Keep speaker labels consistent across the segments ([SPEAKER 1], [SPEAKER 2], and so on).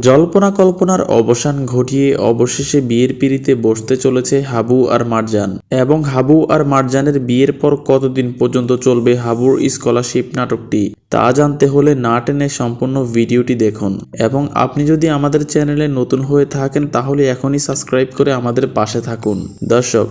[SPEAKER 1] জল্পনা কল্পনার অবসান ঘটিয়ে অবশেষে বিয়ের পিড়িতে বসতে চলেছে হাবু আর মারজান। এবং হাবু আর মারজানের বিয়ের পর কতদিন পর্যন্ত চলবে হাবুর স্কলারশিপ নাটকটি, তা জানতে হলে না টেনে সম্পূর্ণ ভিডিওটি দেখুন। এবং আপনি যদি আমাদের চ্যানেলে নতুন হয়ে থাকেন তাহলে এখনই সাবস্ক্রাইব করে আমাদের পাশে থাকুন। দর্শক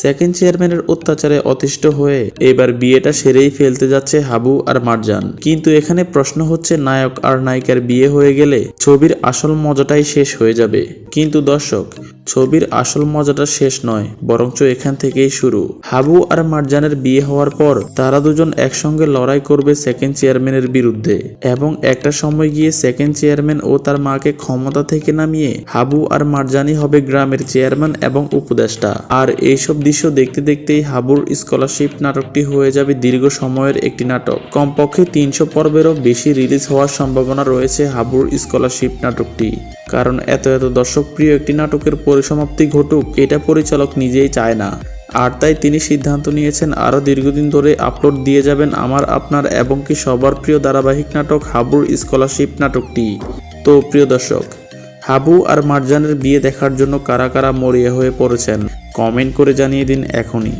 [SPEAKER 1] সেকেন্ড চেয়ারম্যানের অত্যাচারে অতিষ্ঠ হয়ে এবার বিয়েটা সেরেই ফেলতে যাচ্ছে হাবু আর মারজান। কিন্তু এখানে প্রশ্ন হচ্ছে, নায়ক আর নায়িকার বিয়ে হয়ে গেলে ছবির আসল মজাটাই শেষ হয়ে যাবে। কিন্তু দর্শক ছবির আসল মজাটা শেষ নয়, বরঞ্চ এখান থেকেই শুরু। হাবু আর মারজানের বিয়ে হওয়ার পর তারা দুজন একসঙ্গে লড়াই করবে সেকেন্ড চেয়ারম্যানের বিরুদ্ধে এবং একটা সময় গিয়ে সেকেন্ড চেয়ারম্যান ও তার মাকে ক্ষমতা থেকে নামিয়ে হাবু আর মারজানই হবে গ্রামের চেয়ারম্যান এবং উপদেষ্টা। আর এইসব দৃশ্য দেখতে দেখতেই হাবুর স্কলারশিপ নাটকটি হয়ে যাবে দীর্ঘ সময়ের একটি নাটক। কমপক্ষে তিনশো পর্বেরও বেশি রিলিজ হওয়ার সম্ভাবনা রয়েছে হাবুর স্কলারশিপ নাটকটি। কারণ এত এত দর্শকপ্রিয় একটি নাটকের পরিসমাপ্তি ঘটুক, এটা পরিচালক নিজেই চায় না। আর তাই তিনি সিদ্ধান্ত নিয়েছেন, আরও দীর্ঘদিন ধরে আপলোড দিয়ে যাবেন আমার, আপনার এবং কি সবার প্রিয় ধারাবাহিক নাটক হাবুর স্কলারশিপ নাটকটি। তো প্রিয় দর্শক, হাবু আর মারজানের বিয়ে দেখার জন্য কারা কারা মরিয়া হয়ে পড়েছেন, কমেন্ট করে জানিয়ে দিন এখনই।